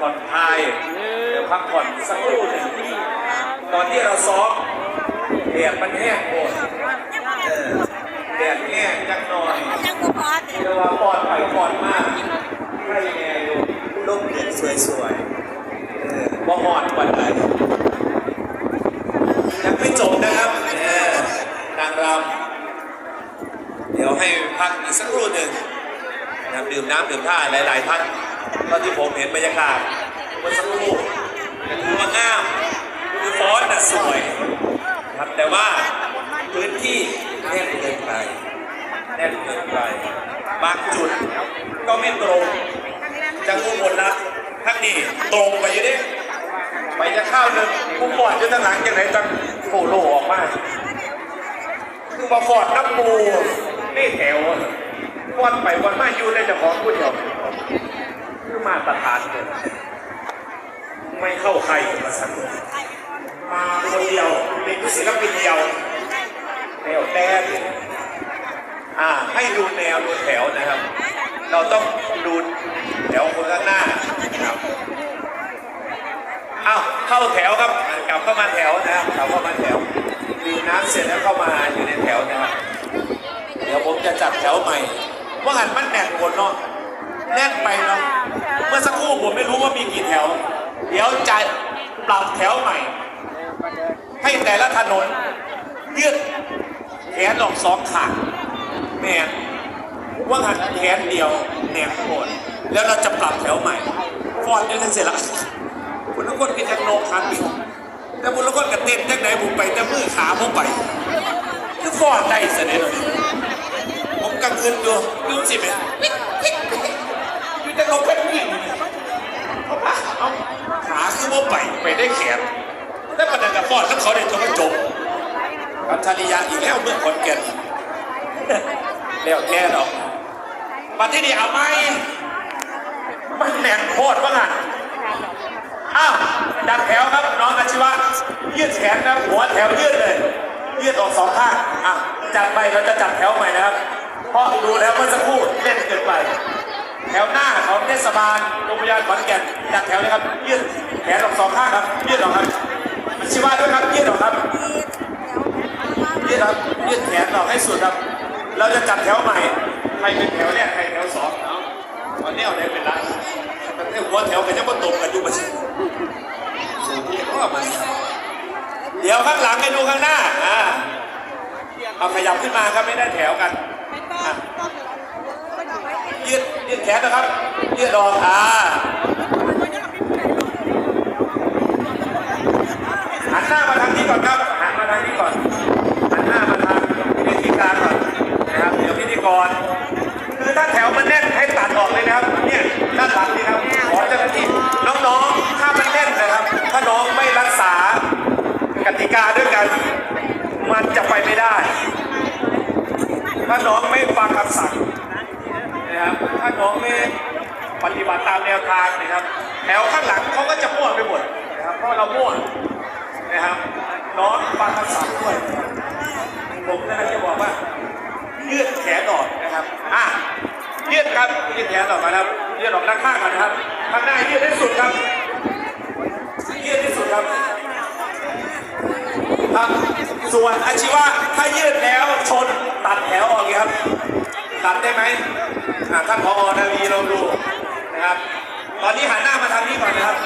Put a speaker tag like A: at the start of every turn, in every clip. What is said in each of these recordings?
A: ผ่อนคลายเดี๋ยวพักผ่อนสักครู่หนึ่งตอนที่เราซ้อมแดดมันแห้งโหดเออแดดแห้งจังหน่อย
B: ยังบ่พอติ
A: เรียกว่าปลอดภัยปลอดมากใครแน่อยู่ร่มเย็นสวยๆเออบ่หอดกว่าไหนยังไม่จบนะครับเออนางรำเดี๋ยวให้พักอีกสักครู่หนึ่งนะครับดื่มน้ำดื่มท่าหลายๆท่าน ตอนที่ผมเห็นบรรยากาศเมื่อสักครู่คือว่างามคือฟอนต์น่ะสวยครับแต่ว่าพื้นที่แน่นเกินไปแน่นเกินไป บางจุดก็ไม่ตรงจะกู้บนละทั้งนี้ตรงไปอยู่ดิไปจะเข้าหนึ่งผู้ฟอดจะทางหลังจังไหนจังโผล่โลออกมาคือมาฟอดน้ำปูนี่แถวฟอดไปฟอดมาอยู่ในเจ้าของผู้เดียว คือมาตรฐานเลยไม่เข้าใครมาสักคนมาคนเดียวเป็นศิลปินเดียวแนวแต่อ่าให้ดูแนวดูแถวนะครับ เราต้องดูแถวคนข้างหน้าครับอ้าวเข้าแถวครับกลับเข้ามาแถวนะครับกลับเข้ามาแถวดื่มน้ำเสร็จแล้วเข้ามาอยู่ในแถวนะครับ เดี๋ยวผมจะจัดแถวใหม่ ว่าหันมันแน่นคนเนาะ แน่นไปเนาะเมื่อสักครู่ผมไม่รู้ว่ามีกี่แถว เดี๋ยวจะปรับแถวใหม่ ให้แต่ละถนนยืดแขนออกสองข้างแม่ว่าหันแขนเดียวแหนมโคนแล้วเราจะปรับแถวใหม่ฟอนได้ทั้งเสร็จละคุณทุกคนก็จะโนคันอีกแต่คุณทุกคนก็เต้นจังไหนผมไปแต่มือขาผมไปคือฟอนได้เสด็จผมกังคืนอยู่ดูสิแม่อยู่ แต่เราเป็นวิ่งเขาปะเอาขาคือว่าไปไปได้แขนแต่ประเด็นกับฟอนแล้วเขาได้ตัวจบกัญชาลิยาอีกแล้วเมื่อคนเก่นเลี้ยวแค่ดอกมาที่นี่เอาไหมมันแหน่งโคตรว่างันอ้าวจัดแถวครับน้องอาชีวะยืดแขนนะหัวแถวยืดเลยยืดออกสองข้างอะจัดไปเราจะจัดแถวใหม่นะครับเพราะดูแล้วเมื่อสักครู่เล่นเกินไป แถวหน้าของเทศบาลโรงพยาบาลขอนแก่นจัดแถวเลยครับยืดแขนออกสองข้างครับยืดออกครับอาชีวะด้วยครับยืดออกครับยืดครับยืดแขนออกให้สุดครับ เราจะจัดแถวใหม่ใครเป็นแถวแรกใครแถวสองเอาตอนนี้เอาไหนเป็นไรแต่ถ้าหัวแถวกันยังม่ตรงกันอยู่มาสิสูงที่ก็มาเดี๋ยวข้างหลังให้ดูข้างหน้าอ่าเอาขยับขึ้นมาครับไม่ได้แถวกันอะ ยืดยืดแขนนะครับยืดออกอ่าหันหน้ามาทางนี้ก่อนครับหันมาทางนี้ก่อนหันหน้ามาทางพิธีการก่อนนะครับเดี๋ยวพิธีกรคือถ้าแถวมันแน่นให้ตัดออกเลยนะครับเนี่ยด้านหลังนี่ครับขอเจ้าหน้าที่น้องๆถ้ามันแน่นนะครับ ถ้าน้องไม่รักษากติกาด้วยกัน มันจะไปไม่ได้ ถ้าน้องไม่ฟังคำสั่ง นะครับถ้าน้องไม่ปฏิบัติตามแนวทางนะครับแถวข้างหลังเขาก็จะมั่วไปหมดนะครับเพราะเรามั่วนะครับน้องฟังคำสั่งด้วยผมนะครับจะบอกว่ายืดแขนออกนะครับอะยืดครับยืดแขนออกมาครับยืดออกด้านข้างก่อนนะครับข้างหน้ายืดให้สุดครับยืดที่สุดครับครับส่วนอาชีวะถ้ายืดแล้วชนตัดแถวออกครับตัดได้ไหม อะท่านพอนาวีเราดูนะครับ ตอนนี้หันหน้ามาทางนี้ก่อนนะครับ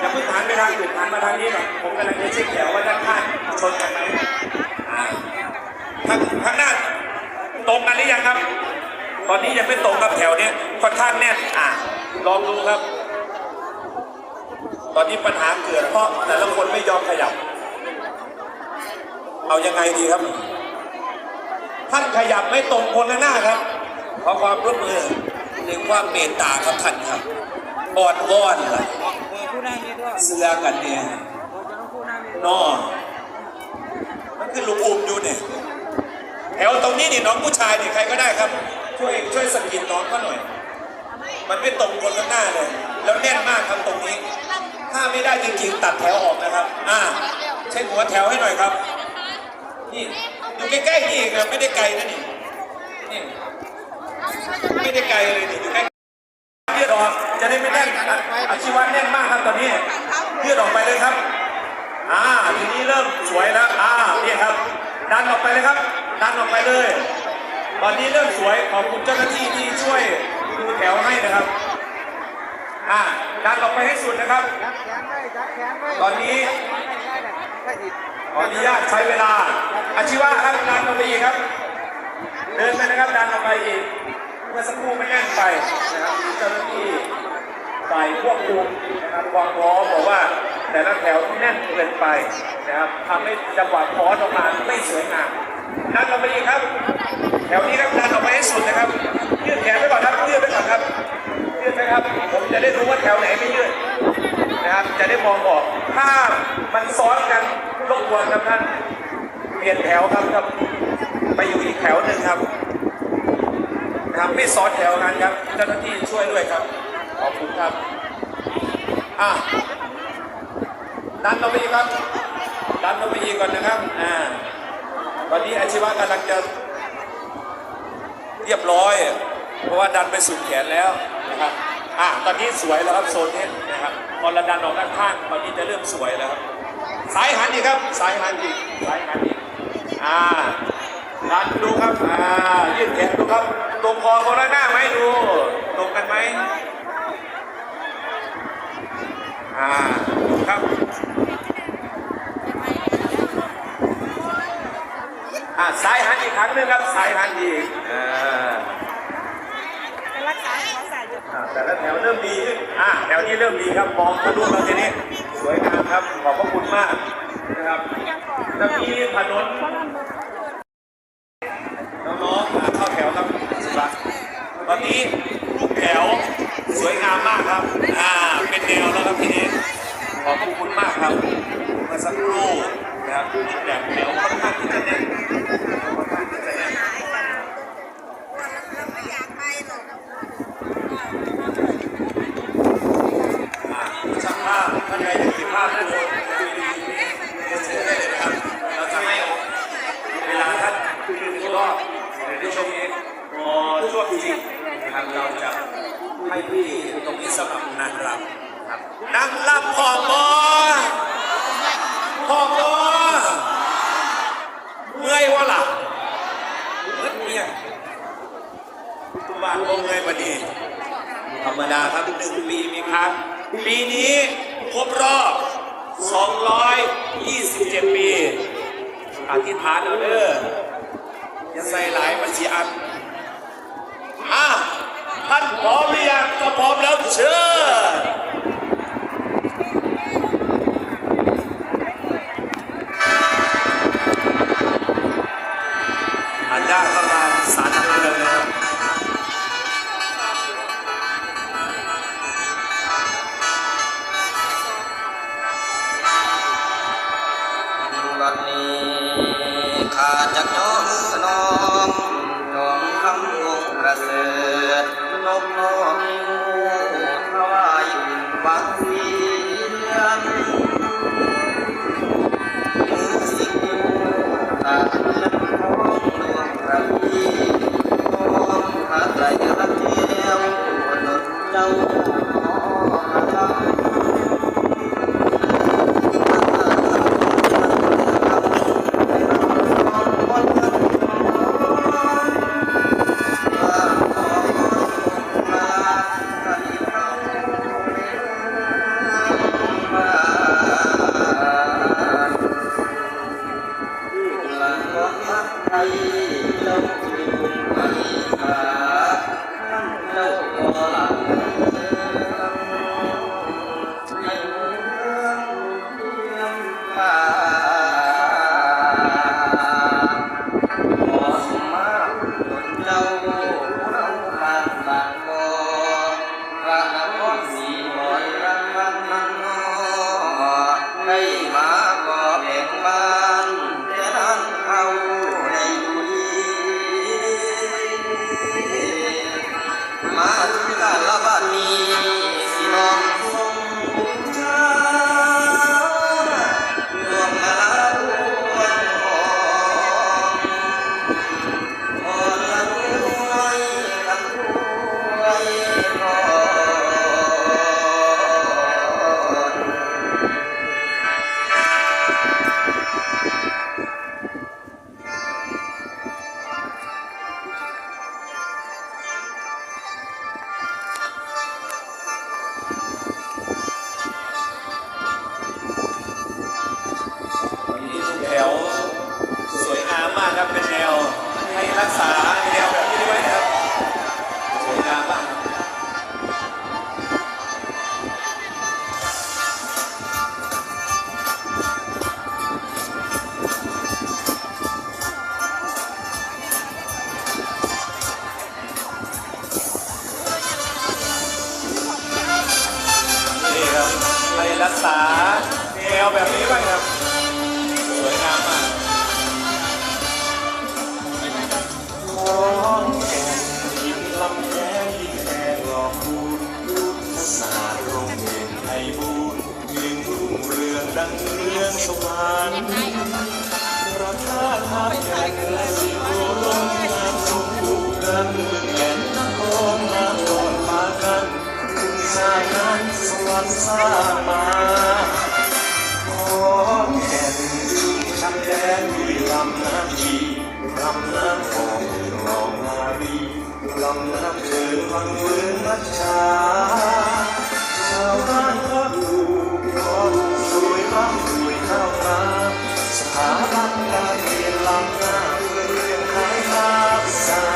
A: อย่าเพิ่งหันไปทางอื่นหันมาทางนี้ก่อนผมกำลังจะเช็คแถวว่าด้านข้างชนกันไหมอ่าข้างข้างหน้าตรงกันหรือยังครับ ตอนนี้ยังไม่ตรงครับแถวเนี้ยค่อนข้างแน่นอ่าลองดูครับ ตอนนี้ปัญหาเกิดเพราะแต่ละคนไม่ยอมขยับ เอายังไงดีครับ ท่านขยับไม่ตรงคนข้างหน้าครับ ขอความร่วมมือหนึ่งความเมตตาครับท่านครับออนวอนล่ะ
C: ผู้นั่งนี่ด้วย
A: เสื้อกันเนี่ย
C: ผู้นั่งนี่
A: นอมันคือลุงอุ้มอยู่เนี่ยแถวตรงนี้นี่น้องผู้ชายนี่ใครก็ได้ครับ ช่วยช่วยสกิดน้องเขาหน่อย มันไม่ตรงคนข้างหน้าเลย แล้วแน่นมากครับตรงนี้ ถ้าไม่ได้จริงๆตัดแถวออกนะครับ อ่าเช็คหัวแถวให้หน่อยครับ นี่อยู่ใกล้ๆนี่เองนะไม่ได้ไกลนะนี่นี่ ไม่ได้ไกลเลยนี่อยู่ใกล้ยืดออกจะได้ไม่แน่นอาชีวะแน่นมากครับตอนนี้ยืดออกไปเลยครับ อ่าทีนี้เริ่มสวยแล้วอ่าเนี่ยครับ ดันออกไปเลยครับ ดันออกไปเลย ตอนนี้เริ่มสวยขอบคุณเจ้าหน้าที่ที่ช่วยดูแถวให้นะครับ อ่าดันออกไปให้สุดนะครับ
C: จับแขนนี้
A: ตอนนี้ขออนุญาตใช้เวลา อาชีวะครับดันออกไปอีกครับ เดินไปนะครับดันออกไปอีก มื่อสักครู่ไม่แน่นไปนะครับเจ้าหน้าที่ฝ่ายควบคุมนะครับวามพร้อบอกว่า แต่ละแถวแน่นเกินไปนะครับทำให้จังหวะพอสออกมาไม่สวยงามดันออกไปอีกครับ แถวนี้ครับดันออกไปให้สุดนะครับยืดแขนไว้ก่อนครับยืดไว้ก่อนครับยืดไหมครับ ผมจะได้รู้ว่าแถวไหนไม่ยืดนะครับ จะได้มองออกถ้ามันซ้อนกันรบกวนครับท่านเปลี่ยนแถวครับครับ ไปอยู่อีกแถวหนึ่งครับ นะครับไม่ซ้อนแถวกันครับเจ้าหน้าที่ช่วยด้วยครับ ขอบคุณครับอะดันเราไปอีกครับ ดันเราไปอีกก่อนนะครับอ่าตอนนี้อาชีวะกำลังจะเรียบร้อย เพราะว่าดันไปสุดแขนแล้วนะครับอะตอนนี้สวยแล้วครับโซนนี้นะครับพอเราดันออกด้านข้างตอนนี้จะเริ่มสวยแล้วครับสายหันอีกครับสายหันอีกสายหันอีกอ่าดันดูครับอ่ายืดแขนดูครับ ตรงคอคนละหน้าไหมดู ตรงกันไหมอ่าดูครับอ่าสายหันอีกครั้งหนึงครับสายหันอีกอ่า
B: จะรักษาขอสายหยุด
A: อ่าแต่ละแถวเริ่มดีขึ้นอ่าแถวนี้เริ่มดีครับมองทะลุมาทีนี้สวยงามครับขอบพระคุณมากนะครับจะมีถนนน้องๆอ่าเข้าแถวครับสุรัตน์ ตอนนี้รูปแถวสวยงามมากครับ อ่า เป็นแนวแล้วครับทีนี้ขอบคุณมากครับเมื่อสักครู่นะครับรูปแบบแถวค่อนข้างที่จะแน่นค่อนข้างที่จะแน่น
B: เราไม่อยากไปหรอก
A: อ่าช่างภาพท่านใดจะเก็บภาพทุกคนจะเชิญได้เลยนะครับ เราจะให้เวลาท่านคืนอีกรอบในช่วงนี้พอช่วงจริงนะครับเราจะ ให้พี่ตรงนี้สำหรับนางรำครับนางรำพอมอพอมอเมื่อยวะล่ะเมื่อเนี่ยทุบ้านก็เมื่อยพอดีธรรมดาครับหนึ่งปีมีครั้งปีนี้ครบรอบ 227 ปี อธิษฐานเอาเด้ออย่าใส่หลายมันสีอันอะ ท่านพร้อมหรือยังถ้าพร้อมแล้วเชิญอันยากเข้ น์
D: ดังเรื่องสวรรค์ประทาทาแข่และสิวลม
A: งา
E: นสมบูรณ์กันแก่นนคงมาก่อนมากันคุณสายนั้นสวรรค์สร้างมาขอนแก่นคำแดนดีลำน้ำชีลำน้ำของรองนารีลำน้ำเกินวังเวิร์นมัชชา
A: Yes.